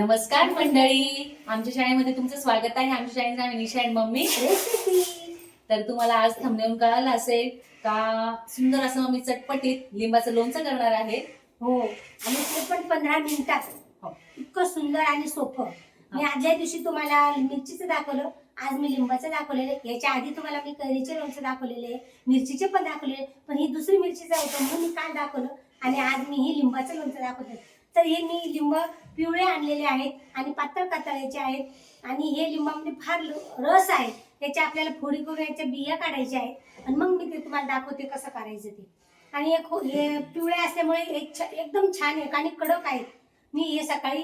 नमस्कार मंडळी. आमच्या शाळेमध्ये तुमचं स्वागत आहे. आमच्या शाळेचं नाव निशा अँड मम्मी. तर तुम्हाला आज थंबनेऊन कळालं असेल का? सुंदर असं मम्मी चटपटीत लिंबाचं लोणचं करणार आहे. हो. आणि ते पण पंधरा मिनिटात. हो. इतकं सुंदर आणि सोपं. मी आदल्या दिवशी तुम्हाला मिरचीचं दाखवलं आज मी लिंबाचं दाखवलेलं आहे. याच्या आधी तुम्हाला मी कैरीचे लोणचं दाखवलेले मिरचीचे पण दाखवलेले पण ही दुसरी मिरचीचं होतं म्हणून मी काल दाखवलं. आणि आज मी ही लिंबाचं लोणचं दाखवते. तर हे मी लिंब पिवळे आणलेले आहेत आणि पातळ कातळायचे आहेत. आणि हे लिंबामध्ये फार रस आहे. त्याच्या आपल्याला फोडी करून याच्या बिया काढायच्या आहेत. आणि मग मी ते तुम्हाला दाखवते कसं करायचं ते. आणि एक हो- हे पिवळे असल्यामुळे एक छ- एकदम छान आहे आणि कडक आहेत मी हे सकाळी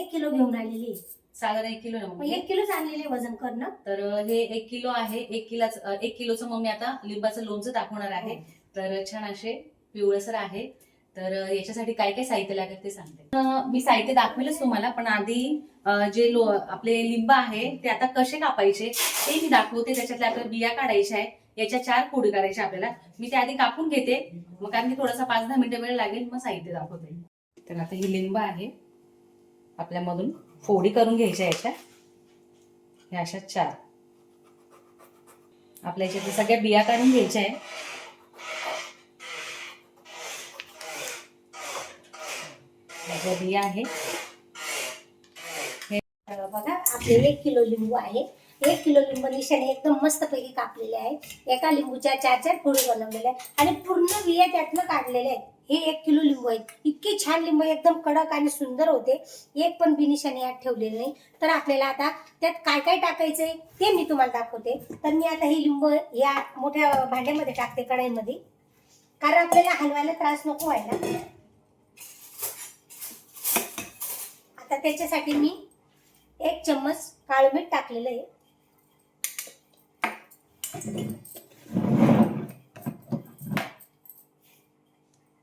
एक किलो घेऊन आलेली आहे. साधारण एक किलो मग. एक किलोच आणलेले वजन करणं. तर हे एक किलो आहे. एक किलाच एक किलोचं मम्मी आता लिंबाचं लोणचं दाखवणार आहे. तर छान असे पिवळसर आहे. तर याच्यासाठी काय काय साहित्य लागेल ते सांगते. मी साहित्य दाखवेलच तुम्हाला पण आधी जे लो आपले लिंब आहे ते आता कसे कापायचे ते मी दाखवते. त्याच्यातल्या आपल्या बिया काढायच्या आहे याच्या चार फोडी करायच्या आपल्याला. मी ते आधी कापून घेते. मग कारण की थोडासा पाच दहा मिनिटं वेळ लागेल मग साहित्य दाखवते. तर आता ही लिंब आहे. आपल्यामधून फोडी करून घ्यायच्या याच्या. ह्या अशा चार. आपल्या याच्यात सगळ्या बिया काढून घ्यायच्या आहे. ह्या बिया आहे बघा आपले एक किलो लिंबू आहे. एक किलो लिंबू निशाने एकदम मस्तपैकी कापलेले आहे. एका लिंबूच्या चार चार फोडी बनवलेल्या आहेत आणि पूर्ण बिया त्यातनं काढलेले आहेत. हे एक किलो लिंबू आहेत. इतके छान लिंबू एकदम कडक आणि सुंदर होते. एक पण बिनिशाने यात ठेवलेले नाही. तर आपल्याला आता त्यात काय काय टाकायचंय ते मी तुम्हाला दाखवते. तर मी आता ही लिंबू या मोठ्या भांड्यामध्ये टाकते कढाईमध्ये. कारण आपल्याला हलवायला त्रास नको व्हायला. तर त्याच्यासाठी मी एक चम्मच काळं मीठ टाकलेलं आहे.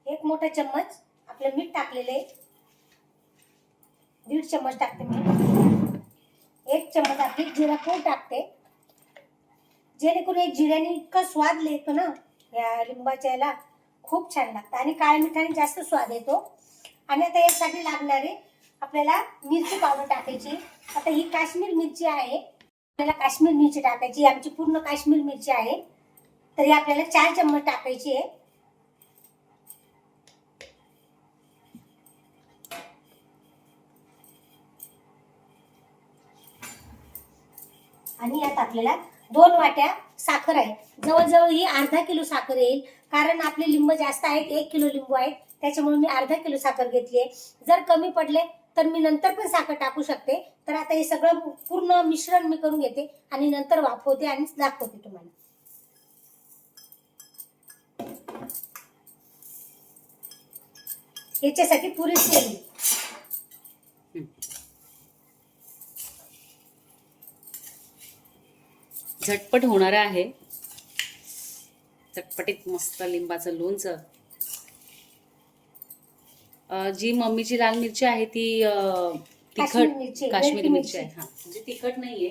एक मोठा चम्मच आपलं मीठ टाकलेलं आहे. दीड चम्मच टाकते मी. एक चम्मच आपली जिरा पूड टाकते. जेणेकरून एक जिऱ्याने इतका स्वाद येतो ना या लिंबाच्या याला खूप छान लागतं. आणि काळ्या मिठाने जास्त स्वाद येतो. आणि आता यासाठी लागणारे आपल्याला मिरची पावडर टाकायची. आता ही काश्मीर मिरची आहे. आपल्याला काश्मीर मिरची टाकायची आमची पूर्ण काश्मीर मिरची आहे. तर ही आपल्याला चार चम्मच टाकायची आहे. आणि यात आपल्याला दोन वाट्या साखर आहे. जवळजवळ ही अर्धा किलो साखर येईल. कारण आपले लिंब जास्त आहेत एक किलो लिंबू आहेत. त्याच्यामुळे मी अर्धा किलो साखर घेतली आहे. जर कमी पडले तर मी नंतर पण साखर टाकू शकते. तर आता हे सगळं पूर्ण मिश्रण मी करून घेते आणि नंतर वापरते आणि दाखवते तुम्हाला. याच्यासाठी पुरेशी झटपट होणार आहे. चटपटीत मस्त लिंबाचं लोणचं जी मम्मीची लाल मिरची आहे ती तिखट मिरची आहे, काश्मीरी मिरची. आहे हा. म्हणजे तिखट नाहीये.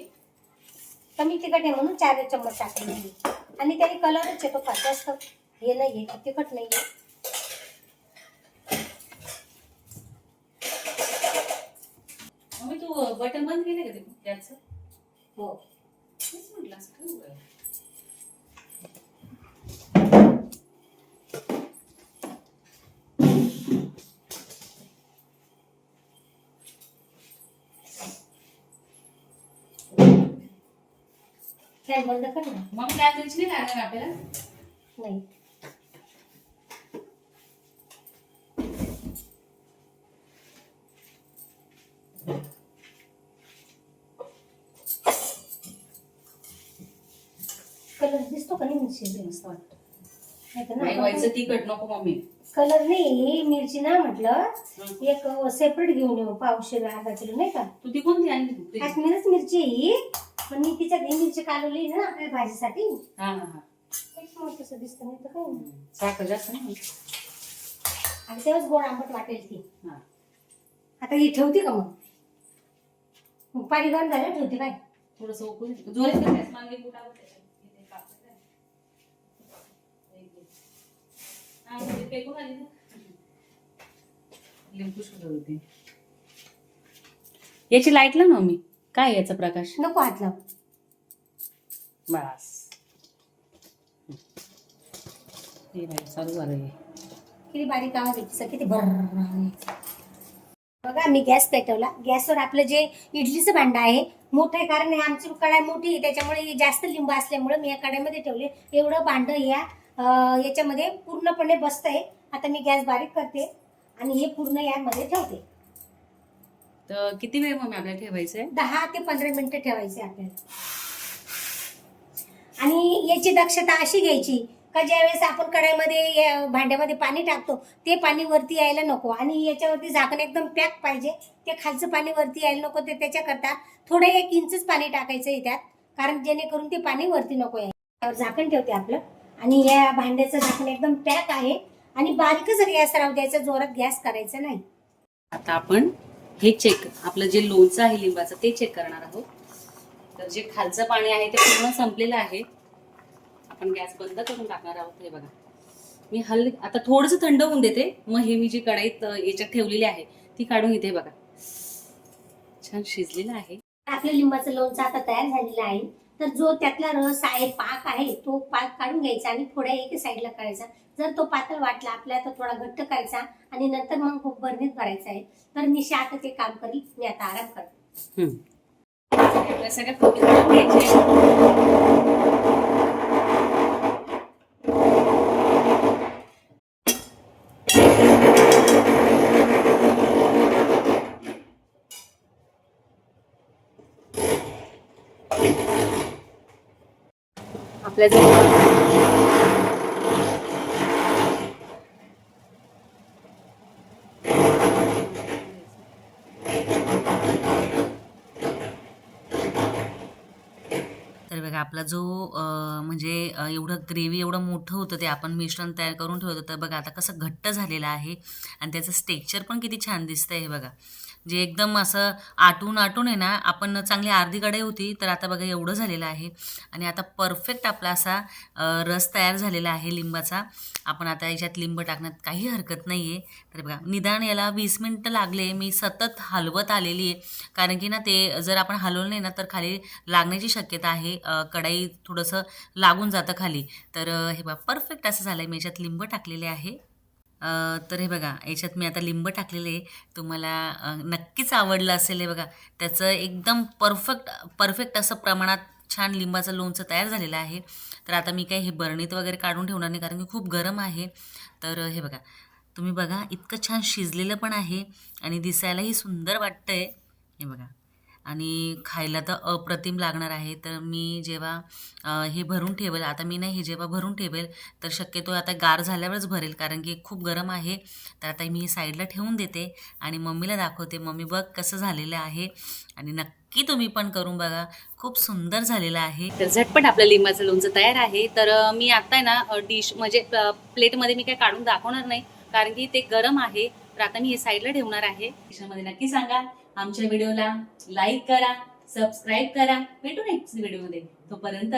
कमी तिखट आहे म्हणून चार चम्मच टाकले. आणि त्याने कलरच येतो फार जास्त हे नाहीये तिखट नाहीये. मम्मी तू बटन बंद केले का ते? त्याचं हो. म्हटलं असं फॅन बंद कर ना. मग मिरची नाही लागणार आपल्याला? नाही. कलर दिसतो का नाही मिरची? मस्त वाटतं. नाही ना? व्हायचं तिखट नको मम्मी. कलर नाही मिरची ना म्हटलं. एक सेपरेट घेऊन येऊ पावशे अर्धा किलो नाही का? तू ती कोणती आणली? काश्मीरच मिरची आहे ही. पण मी तिच्यात ही मिरची कालवली ना आपल्या भाजीसाठी. हा हा हा. तसं दिसतं नाही तर काही नाही साखर जास्त नाही आणि तेव्हाच गोड आंबट वाटेल ती. हा. आता ही ठेवते का मग? मग पाणी गरम झालं ठेवते काय? थोडस उकळून जोरात करायचं मागे त्याच्यात. हा, म्हणजे फेकून आली ना. लिंबू सुद्धा होती. याची लाइट लाव ना मी काय याचा प्रकाश? नको हात लाव बस. हे बाई, चालू झालं हे. किती बारीक आवाज येते किती भर बघा मी गॅस पेटवला. गॅसवर आपलं जे इडलीचं भांडं आहे मोठं आहे कारण हे आमची कढाई मोठी आहे त्याच्यामुळे जास्त लिंब असल्यामुळे मी या कढाईमध्ये ठेवले. एवढं भांडं या अं, याच्यामध्ये पूर्णपणे बसतंय आता मी गॅस बारीक करते आणि हे पूर्ण यामध्ये ठेवते. तर किती वेळ मग आपल्याला ठेवायचंय? दहा ते पंधरा मिनिटं ठेवायचे आपल्याला. आणि याची दक्षता अशी घ्यायची का ज्यावेळेस आपण कढाईमध्ये भांड्यामध्ये पाणी टाकतो ते पाणी वरती यायला नको. आणि याच्यावरती झाकण एकदम पॅक पाहिजे. ते खालचं पाणी वरती यायला नको ते त्याच्याकरता थोडं एक इंचच पाणी टाकायचं आहे त्यात. कारण जेणेकरून ते पाणी वरती नको यायला. झाकण ठेवते आपलं. आणि या भांड्याचं झाकण एकदम पॅक आहे. आणि बारीकच गॅस राहू द्यायचा जोरात गॅस करायचा नाही. आता आपण हे चेक आपलं जे लोणचं आहे लिंबाचं ते चेक करणार आहोत. तर जे खालचं पाणी आहे ते पूर्ण संपलेलं आहे. आपण गॅस बंद करून टाकणार आहोत हे बघा. मी हल्ली आता थोडंसं थंड होऊन देते. मग हे मी जी कढईत याच्यात ठेवलेली आहे ती काढून घेते बघा. छान शिजलेलं आहे. आपलं लिंबाचं लोणचं आता तयार झालेलं आहे. तर जो त्यातला रस आहे पाक आहे तो पाक काढून घ्यायचा आणि थोड्या एके साईडला करायचा. जर तो पातळ वाटला आपल्याला तर थोडा घट्ट करायचा आणि नंतर मग खूप भरणीत भरायचा आहे. तर निशा आता ते काम करील मी आता आराम करते. सगळ्या आपल्या जवळ. तर बघा आपला जो म्हणजे एवढं ग्रेव्ही एवढं मोठं होतं ते आपण मिश्रण तयार करून ठेवतो तर बघा आता कसं घट्ट झालेलं आहे. आणि त्याचं स्टेक्चर पण किती छान दिसतंय हे बघा. जे एकदम असं आटून आटून आहे ना आपण चांगली अर्धी कढई होती तर आता बघा एवढं झालेलं आहे. आणि आता परफेक्ट आपला असा रस तयार झालेला आहे लिंबाचा. आपण आता याच्यात लिंब टाकण्यात काही हरकत नाही आहे तर बघा निदान याला वीस मिनटं लागले. मी सतत हलवत आलेली आहे. कारण की ना ते जर आपण हलवलं नाही ना तर खाली लागण्याची शक्यता आहे. कढाई थोडंसं लागून जातं खाली. तर हे बघा परफेक्ट असं झालं आहे मी याच्यात लिंब टाकलेले आहे. तर हे बघा याच्यात मी आता लिंब टाकलेले आहे. तुम्हाला नक्कीच आवडलं असेल हे बघा. त्याचं एकदम परफेक्ट परफेक्ट असं प्रमाणात छान लिंबाचं लोणचं तयार झालेलं आहे. तर आता मी काही हे बरणीत वगैरे काढून ठेवणार नाही कारण की खूप गरम आहे. तर हे बघा तुम्ही बघा इतकं छान शिजलेलं पण आहे आणि दिसायलाही सुंदर वाटतं आहे हे बघा. आणि खायला तर अप्रतिम लागणार आहे. तर मी जेव्हा हे भरून ठेवेल आता मी नाही हे जेव्हा भरून ठेवेल तर शक्यतो आता गार झाल्यावरच भरेल कारण की खूप गरम आहे. तर आता मी हे साईडला ठेवून देते आणि मम्मीला दाखवते. मम्मी बघ कसं झालेलं आहे. आणि नक्की तुम्ही पण करून बघा. खूप सुंदर झालेलं आहे. तर झटपट आपलं लिंबाचं लोणचं तयार आहे. तर मी आता आहे ना डिश म्हणजे प्लेटमध्ये मी काय काढून दाखवणार नाही कारण की ते गरम आहे. तर आता मी हे साईडला ठेवणार आहे. मध्ये नक्की सांगा आमच्या व्हिडिओला लाईक करा सबस्क्राईब करा. भेटू नेक्स्ट व्हिडिओमध्ये तोपर्यंत